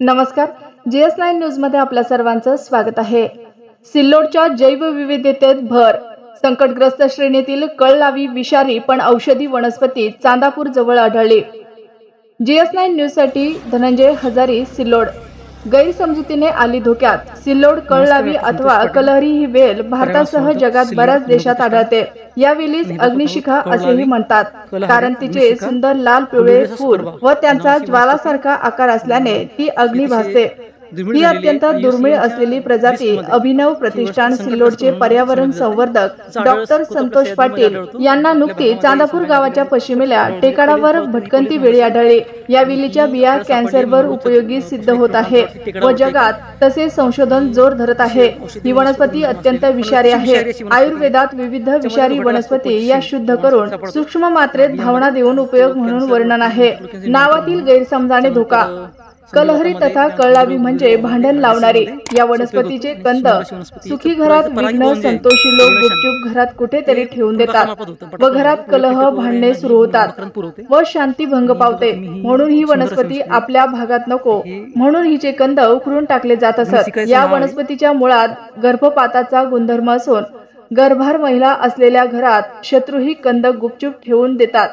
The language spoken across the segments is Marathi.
नमस्कार. जी एस नाईन न्यूजमध्ये आपल्या सर्वांचं स्वागत आहे. सिल्लोडच्या जैवविविधतेत भर. संकटग्रस्त श्रेणीतील कळलावी विषारी पण औषधी वनस्पती चांदापूर जवळ आढळली. जी एस नाईन न्यूजसाठी धनंजय हजारी सिल्लोड. गैरसमजुतीने आली धोक्यात. सिल्लोड कळलावी अथवा कलहरी ही वेल भारतासह जगात बऱ्याच देशात आढळते. या वेलीस अग्निशिखा असेही म्हणतात. कारण तिचे सुंदर लाल पिवळे फूल व त्यांचा ज्वालासारखा आकार असल्याने ती अग्नी भासते. ही अत्यंत दुर्मिळ असलेली प्रजाती अभिनव प्रतिष्ठान सिल्लोडचे पर्यावरण संवर्धक डॉक्टर संतोष पाटील यांना नुकती चांदापूर गावाच्या पश्चिमेला टेकाडावर भटकंती वेळी आढळली. या विलीच्या बिया कॅन्सरवर उपयोगी सिद्ध होत आहे व जगात तसे संशोधन जोर धरत आहे. ही वनस्पती अत्यंत विषारी आहे. आयुर्वेदात विविध विषारी वनस्पती या शुद्ध करून सूक्ष्म मात्रेत भावना देऊन उपयोग म्हणून वर्णन आहे. नावातील गैरसमजाने धोका. कलहरी तथा कळलावी म्हणजे भांडण लावणारे या वनस्पतीचे कंद. सुखी घरात विघ्न संतोषी लोक गुपचूप घरात कुठेतरी ठेवून देतात व घरात कलह भांडणे सुरू होतात व शांती भंग पावते. म्हणून ही वनस्पती आपल्या भागात नको. म्हणून हिचे कंद उकरून टाकले जात असत. या वनस्पतीच्या मुळात गर्भपाताचा गुणधर्म असून गर्भार महिला असलेल्या घरात शत्रूही कंद गुपचूप ठेवून देतात.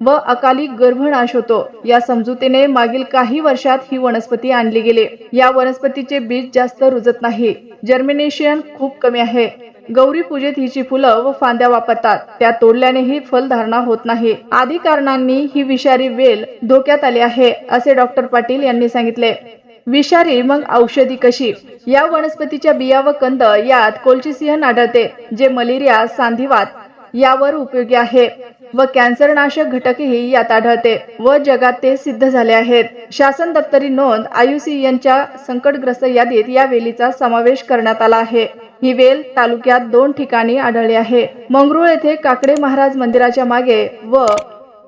व अकाली गर्भनाश होतो. या समजुतीने मागील काही वर्षात ही वनस्पती आणली गेली. या वनस्पतीचे बीज जास्त रुजत नाही. जर्मिनेशन खूप कमी आहे. गौरी पूजेत हिची फुलं व फांद्या वापरतात. त्या तोडल्यानेही फलधारणा होत नाही. आदी कारणांनी ही विषारी वेल धोक्यात आली आहे असे डॉक्टर पाटील यांनी सांगितले. विषारी मग औषधी कशी? या वनस्पतीच्या बिया व कंद यात कोल्चिसियन आढळते जे मलेरिया सांधिवात यावर उपयोगी आहे व कॅन्सरनाशक घटकही यात आढळते व जगात ते सिद्ध झाले आहेत. शासन दप्तरी नोंद आयुसीएनच्या संकटग्रस्त यादीत या वेलीचा समावेश करण्यात आला आहे. ही वेल तालुक्यात दोन ठिकाणी आढळली आहे. मंगरुळ येथे काकडे महाराज मंदिराच्या मागे व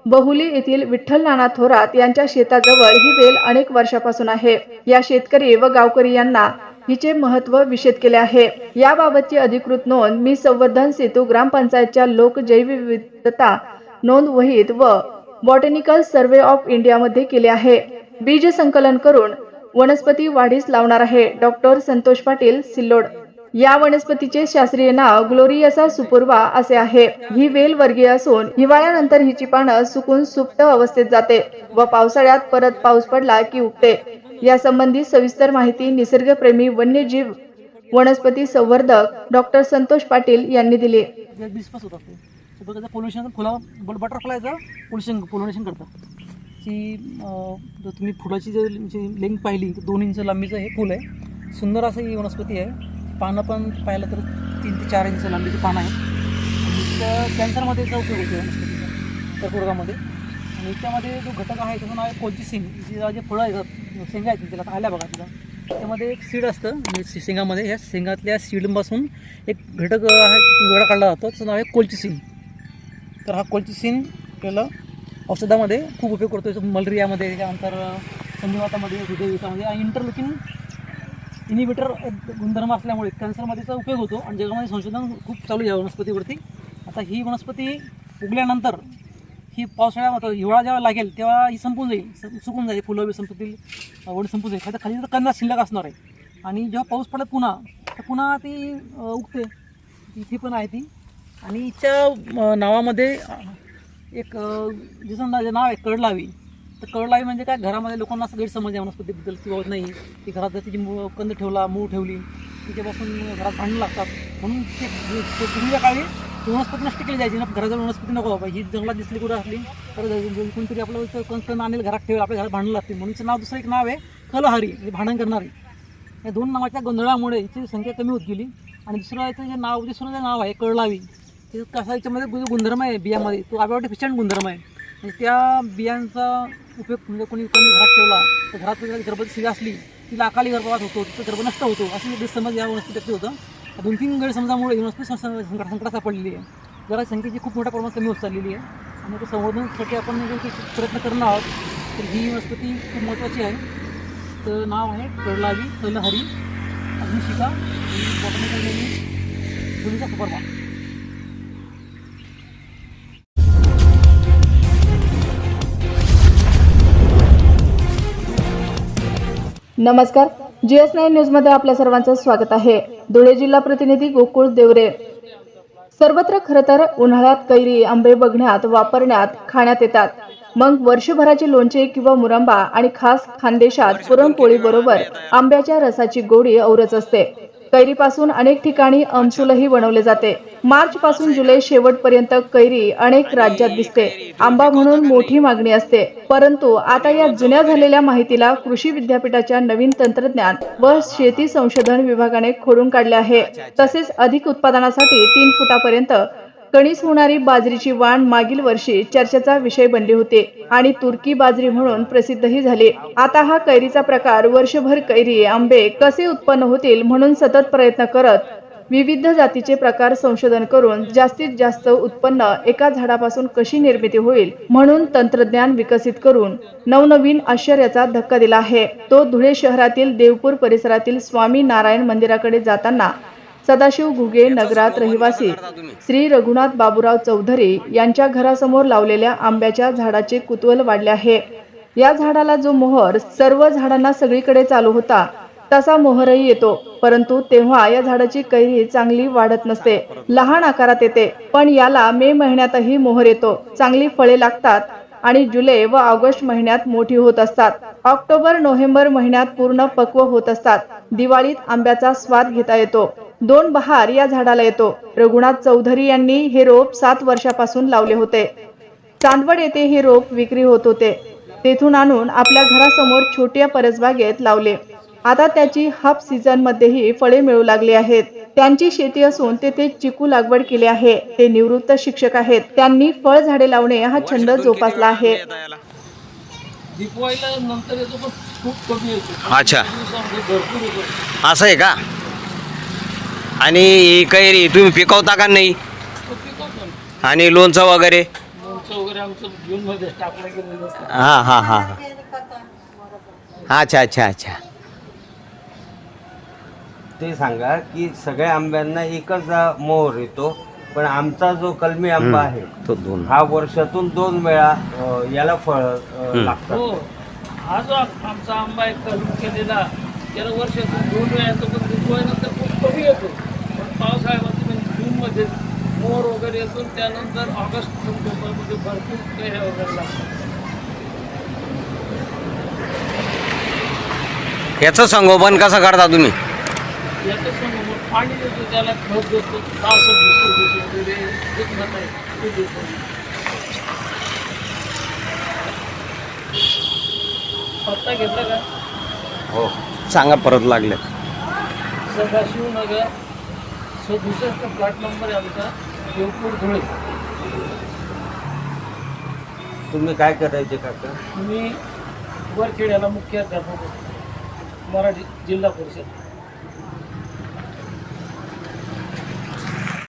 बहुली येथील विठ्ठल नाना थोरात यांच्या शेताजवळ ही वेल अनेक वर्षापासून आहे. या शेतकरी व गावकरी यांना हिचे महत्त्व विषद केले आहे. याबाबतची अधिकृत नोंद मी संवर्धन सेतू ग्रामपंचायतच्या लोक जैवविविधता नोंद वहीत व बॉटॅनिकल सर्वे ऑफ इंडियामध्ये केले आहे. बीज संकलन करून वनस्पती वाढीस लावणार आहे. डॉक्टर संतोष पाटील सिल्लोड. या वनस्पतीचे शास्त्रीय नाव ग्लोरियसा सुपूर्वा असे आहे. ही वेल वर्गीय असून हिवाळ्यानंतर हिची पानं सुकून सुप्त अवस्थेत जाते व पावसाळ्यात परत पाऊस पडला की उगते. यासंबंधी सविस्तर माहिती निसर्गप्रेमी वन्यजीव वनस्पती संवर्धक डॉक्टर संतोष पाटील यांनी दिली. ते. पोल्युशन फुला बटरफ्लायचं पोल्युशन पोल्युनेशन करतात. ती जर तुम्ही फुलाची जर लेंग पाहिली तर दोन इंच लांबीचं हे फुल आहे. सुंदर असं ही वनस्पती आहे. पानं पण पाहिलं तर तीन ते चार इंच लांबीची पानं आहे. तर कॅन्सरमध्ये याचा उपयोग होतो वनस्पतीचा. कर्करोगामध्ये याच्यामध्ये जो घटक आहे त्याचं नाव आहे कोणती सिंग. तिला जे फळं येतात शेंगा आहेत तिला आल्या बघा तिला. त्यामध्ये एक सीड असतं म्हणजे शेंगामध्ये. ह्या शेंगातल्या सीडपासून एक घटक आहे वेगळा काढला जातो. त्याचं नाव आहे कोलचिसिन तर हा कोलचिसिन आपल्याला औषधामध्ये खूप उपयोग करतो. मलेरियामध्ये त्यानंतर संधिवातामध्ये हृदयविकामध्ये आणि इंटरलुकिन इनिबिटर गुणधर्म असल्यामुळे कॅन्सरमध्येचा उपयोग होतो आणि जगामध्ये संशोधन खूप चालू आहे वनस्पतीवरती. आता ही वनस्पती उगल्यानंतर ही पावसाळ्यामध्ये हिवाळा जेव्हा लागेल तेव्हा ही संपून जाईल सुकून जाईल फुलं बी संपतील वड संपून जाईल खाली खाली तर कंदा शिल्लक असणार आहे आणि जेव्हा पाऊस पडत पुन्हा तर पुन्हा ती उगते इथे पण आहे ती आणि हिच्या नावामध्ये एक अ, जसं नाव आहे कडलावी तर कडलावी म्हणजे काय घरामध्ये लोकांना असं गैरसमज आहे वनस्पतीबद्दल किंवा नाही ती घरात जर तिची मूळ कंद ठेवला मूळ ठेवली तिच्यापासून घरात भांडणं लागतात म्हणून ते ते पूर्वीच्या काळी वनस्पती नष्ट केली जायची. ना घराजवळ वनस्पती नको बाबा. ही जंगलात दिसली कुठं असली तर कोणतरी आपलं इथं आणेल घरात ठेवेल आपल्या घरात भांडणं लागतील. म्हणून नाव दुसरं एक नाव आहे कलहारी. म्हणजे भांडण करणारी. या दोन नावाच्या गोंधळामुळे हिची संख्या कमी होत गेली. आणि दुसरं याचं जे नाव दुसरं जे नाव आहे कळलावी ते कसा याच्यामध्ये गुणधर्म आहे बियामध्ये तो आर्टिफिशियंट गुणधर्म आहे. म्हणजे त्या बियांचा उपयोग म्हणजे कोणी कोणी घरात ठेवला तर घरात जर गर्भवती स्त्री असली तिला अकाली गर्भवात होतो तिचा गर्भ नष्ट होतो असं समज या वनस्पतीत होतं. दोन तीन गैरसमजामुळे ही वनस्पती संकट संकटात सापडलेली आहे. जरा संख्येची खूप मोठ्या प्रमाणात कमी होत चाललेली आहे. आणि ते संवर्धनासाठी आपण जे काही प्रयत्न करणार आहोत तर ही वनस्पती खूप महत्त्वाची आहे. तर नाव आहे कडलावी कलहरी अग्निशिका आणि बॉटनिकल नमस्कार. जी एस नाईन न्यूजमध्ये आपल्या सर्वांचं स्वागत आहे. धुळे जिल्हा प्रतिनिधी गोकुळ देवरे. सर्वत्र खर तर उन्हाळ्यात कैरी आंबे बघण्यात वापरण्यात खाण्यात येतात. मग वर्षभराचे लोणचे किंवा मुरंबा आणि खास खानदेशात पुरणपोळी बरोबर आंब्याच्या रसाची गोडी औरच असते. कैरीपासून अनेक ठिकाणी आमसूलही बनवले जाते. मार्च पासून जुलै शेवटपर्यंत कैरी अनेक राज्यात दिसते. आंबा म्हणून मोठी मागणी असते. परंतु आता या जुन्या झालेल्या माहितीला कृषी विद्यापीठाच्या नवीन तंत्रज्ञान व शेती संशोधन विभागाने खोडून काढले आहे. तसेच अधिक उत्पादनासाठी तीन फुटापर्यंत कणीस होणारी बाजरीची वाण मागील वर्षी चर्चेचा विषय बनली होते आणि तुर्की बाजरी म्हणून प्रसिद्धही झाले. आता हा कैरीचा प्रकार वर्षभर कैरी आंबे कसे उत्पन्न होतील म्हणून सतत प्रयत्न करत विविध जातीचे प्रकार संशोधन करून जास्तीत जास्त उत्पन्न एका झाडापासून कशी निर्मिती होईल म्हणून तंत्रज्ञान विकसित करून नवनवीन आश्चर्याचा धक्का दिला आहे. तो धुळे शहरातील देवपूर परिसरातील स्वामी नारायण मंदिराकडे जाताना सदाशिव घुगे नगरात रहिवासी श्री रघुनाथ बाबूराव चौधरी यांच्या घरासमोर लावलेल्या आंब्याच्या झाडाचे कुतूहल वाढले आहे. या झाडाला जो मोहर सर्व झाडांना सगळीकडे चालू होता तसा मोहरही येतो. परंतु तेव्हा या झाडाची कैरी चांगली वाढत नसते. लहान आकारात येते पण याला मे महिन्यातही मोहर येतो. चांगली फळे लागतात आणि जुलै व ऑगस्ट महिन्यात मोठी होत असतात. ऑक्टोबर नोव्हेंबर महिन्यात पूर्ण पक्व होत असतात. दिवाळीत आंब्याचा स्वाद घेता येतो. दोन बहार या झाडाला येतो. रघुनाथ चौधरी यांनी हे रोप सात वर्षापासून लावले होते. चांदवड येथे हे रोप विक्री होत होते. तेथून आणून आपल्या घरासमोर छोट्या परसबागेत लावले. आता त्याची हाफ सीझन मध्येही फळे मिळू लागली आहेत. त्यांची शेती असून तेथे चिकू लागवड केली आहे. ते निवृत्त शिक्षक आहेत. त्यांनी फळ झाडे लावणे हा छंद जोपासला आहे. अच्छा. असं आहे का? आणि ही कैरी तुम्ही पिकवता का नाही? तो पिकवतो ना. आणि लोणचं वगैरे असतं हां हां हां. अच्छा अच्छा अच्छा. ते सांगा की सगळ्या आंब्यांना एकच मोहर येतो पण आमचा जो कलमी आंबा आहे तो दोन. हा वर्षातून दोन वेळा अ, याला फळ अ, लागतात. हो. हा जो आम- आमचा आंबा आहे करून केलेला त्याला वर्षातून दोन वेळा येतो पण कमी येतो पण पावसाळ्यामध्ये म्हणजे जूनमध्ये आणि त्यानंतर ऑगस्ट सप्टेंबरमध्ये भरपूर कैऱ्या वगैरे लागतात याचं संगोपन कसं करता तुम्ही? याचं समोर पाणी देतो त्याला खत देतो पावसात दिसतो दिसतो वगैरे जे खत आहे. ते देतो पत्ता घेतला का? हो. सांगा परत लागले. सदाशिवनगर सदुसष्ट प्लॉट नंबर आहे आमचा देवपूर धुळे. तुम्ही काय करायचे काका? मी वरखेड्याला मुख्य अध्यापक होतो. मराठी जिल्हा परिषद.